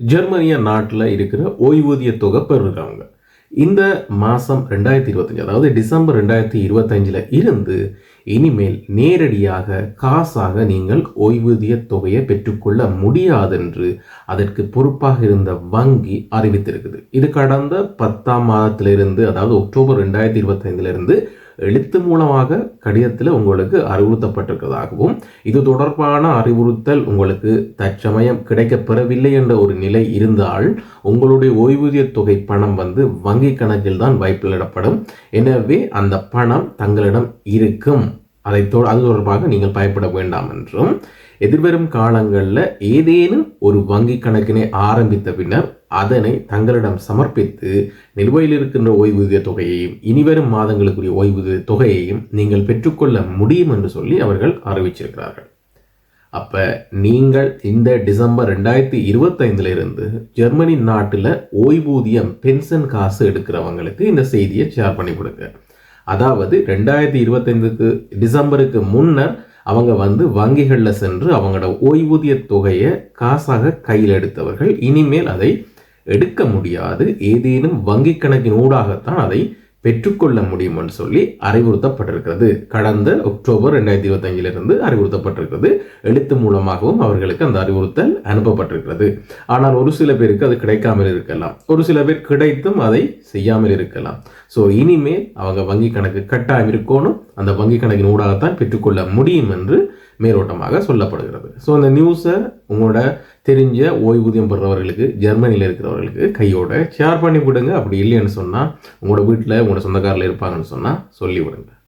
ஜெர்மனிய நாட்டில் இருக்கிற ஓய்வூதிய தொகை பெறுறாங்க. இந்த மாதம் ரெண்டாயிரத்தி இருபத்தஞ்சி அதாவது டிசம்பர் ரெண்டாயிரத்தி இருபத்தஞ்சில் இருந்து இனிமேல் நேரடியாக காசாக நீங்கள் ஓய்வூதிய தொகையை பெற்றுக்கொள்ள முடியாதென்று அதற்கு பொறுப்பாக இருந்த வங்கி அறிவித்திருக்குது. இது கடந்த பத்தாம் மாதத்திலிருந்து அதாவது அக்டோபர் ரெண்டாயிரத்தி இருபத்தைந்திலிருந்து எழுத்து மூலமாக கடிதத்தில் உங்களுக்கு அறிவுறுத்தப்பட்டிருக்கிறதாகவும் இது தொடர்பான அறிவுறுத்தல் உங்களுக்கு தற்சமயம் கிடைக்கப்பெறவில்லை என்ற ஒரு நிலை இருந்தால் உங்களுடைய ஓய்வூதிய தொகை பணம் வந்து வங்கி கணக்கில் தான் வைப்பிலிடப்படும் எனவே அந்த பணம் தங்களிடம் இருக்கும். அதை அது தொடர்பாக நீங்கள் பயப்பட வேண்டாம் என்றும் எதிர்வரும் காலங்களில் ஏதேனும் ஒரு வங்கி கணக்கினை ஆரம்பித்த பின்னர் அதனை தங்களிடம் சமர்ப்பித்து நிலுவையில் இருக்கின்ற ஓய்வூதிய தொகையையும் இனிவரும் மாதங்களுக்குரிய ஓய்வூதிய தொகையையும் நீங்கள் பெற்றுக்கொள்ள முடியும் என்று சொல்லி அவர்கள் அறிவிச்சிருக்கிறார்கள். அப்போ நீங்கள் இந்த டிசம்பர் ரெண்டாயிரத்தி இருபத்தைந்துலேருந்து ஜெர்மனி நாட்டில் ஓய்வூதியம் பென்ஷன் காசு எடுக்கிறவங்களுக்கு இந்த செய்தியை ஷேர் பண்ணி கொடுங்க. அதாவது ரெண்டாயிரத்தி இருபத்தைந்துக்கு டிசம்பருக்கு முன்னர் அவங்க வந்து வங்கிகளில் சென்று அவங்களோட ஓய்வூதிய தொகையை காசாக கையில் எடுத்தவர்கள். இனிமேல் அதை எடுக்க முடியாது. ஏதேனும் வங்கி கணக்கின் ஊடாகத்தான் அதை பெற்றுக்கொள்ள முடியும் என்று சொல்லி அறிவுறுத்தப்பட்டிருக்கிறது. கடந்த அக்டோபர் ரெண்டாயிரத்தி இருபத்தஞ்சிலிருந்து அறிவுறுத்தப்பட்டிருக்கிறது. எழுத்து மூலமாகவும் அவர்களுக்கு அந்த அறிவுறுத்தல் அனுப்பப்பட்டிருக்கிறது. ஆனால் ஒரு சில பேருக்கு அது கிடைக்காமல் இருக்கலாம். ஒரு சில பேர் கிடைத்தும் அதை செய்யாமல் இருக்கலாம். ஸோ இனிமேல் அவங்க வங்கி கணக்கு கட்டாயம் இருக்கணும். அந்த வங்கி கணக்கின் ஊடாகத்தான் பெற்றுக்கொள்ள முடியும் என்று மேலோட்டமாக சொல்லப்படுகிறது. ஸோ அந்த நியூஸை உங்களோட தெரிஞ்ச ஓய்வூதியம் பெறுறவர்களுக்கு ஜெர்மனியில் இருக்கிறவர்களுக்கு கையோட ஷேர் பண்ணி விடுங்க அப்படி இல்லைன்னு சொன்னால் உங்களோட வீட்டில் உங்களோட சொந்தக்காரில் இருப்பாங்கன்னு சொன்னால் சொல்லி விடுங்க